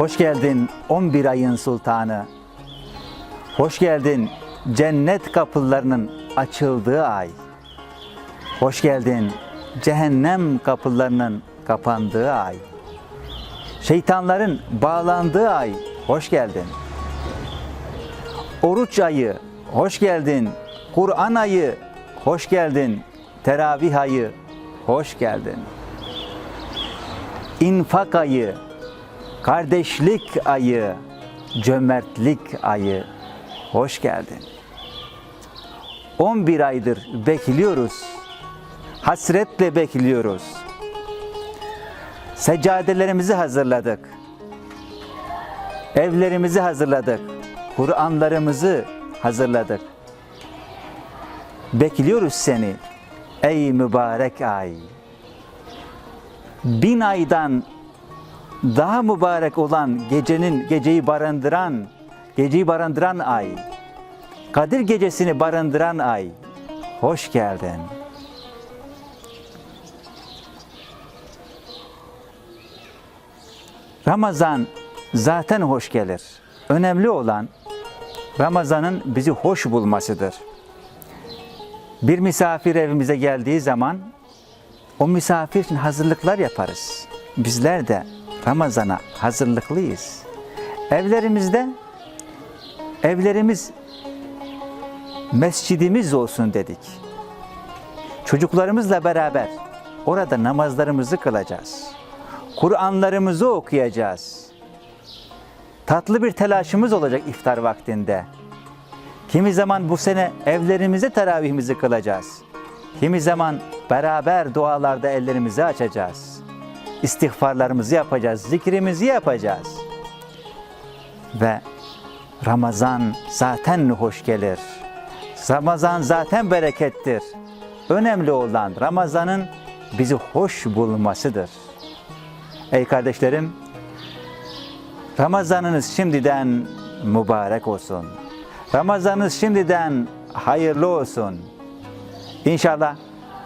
Hoş geldin 11 ayın sultanı. Hoş geldin cennet kapılarının açıldığı ay. Hoş geldin cehennem kapılarının kapandığı ay. Şeytanların bağlandığı ay. Hoş geldin. Oruç ayı. Hoş geldin. Kur'an ayı. Hoş geldin. Teravih ayı. Hoş geldin. İnfak ayı. Kardeşlik ayı. Cömertlik ayı. Hoş geldin. 11 aydır bekliyoruz. Hasretle bekliyoruz. Seccadelerimizi hazırladık. Evlerimizi hazırladık. Kur'anlarımızı hazırladık. Bekliyoruz seni ey mübarek ay. Bin aydan daha mübarek olan gecenin geceyi barındıran, geceyi barındıran ay. Kadir gecesini barındıran ay. Hoş geldin. Ramazan zaten hoş gelir. Önemli olan Ramazan'ın bizi hoş bulmasıdır. Bir misafir evimize geldiği zaman o misafir için hazırlıklar yaparız. Bizler de Ramazan'a hazırlıklıyız. Evlerimizde evlerimiz mescidimiz olsun dedik. Çocuklarımızla beraber orada namazlarımızı kılacağız. Kur'anlarımızı okuyacağız. Tatlı bir telaşımız olacak iftar vaktinde. Kimi zaman bu sene evlerimize teravihimizi kılacağız. Kimi zaman beraber dualarda ellerimizi açacağız. İstiğfarlarımızı yapacağız, zikrimizi yapacağız. Ve Ramazan zaten hoş gelir. Ramazan zaten berekettir. Önemli olan Ramazan'ın bizi hoş bulmasıdır. Ey kardeşlerim, Ramazanınız şimdiden mübarek olsun. Ramazanınız şimdiden hayırlı olsun. İnşallah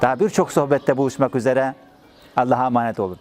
daha birçok sohbette buluşmak üzere. Allah'a emanet olun.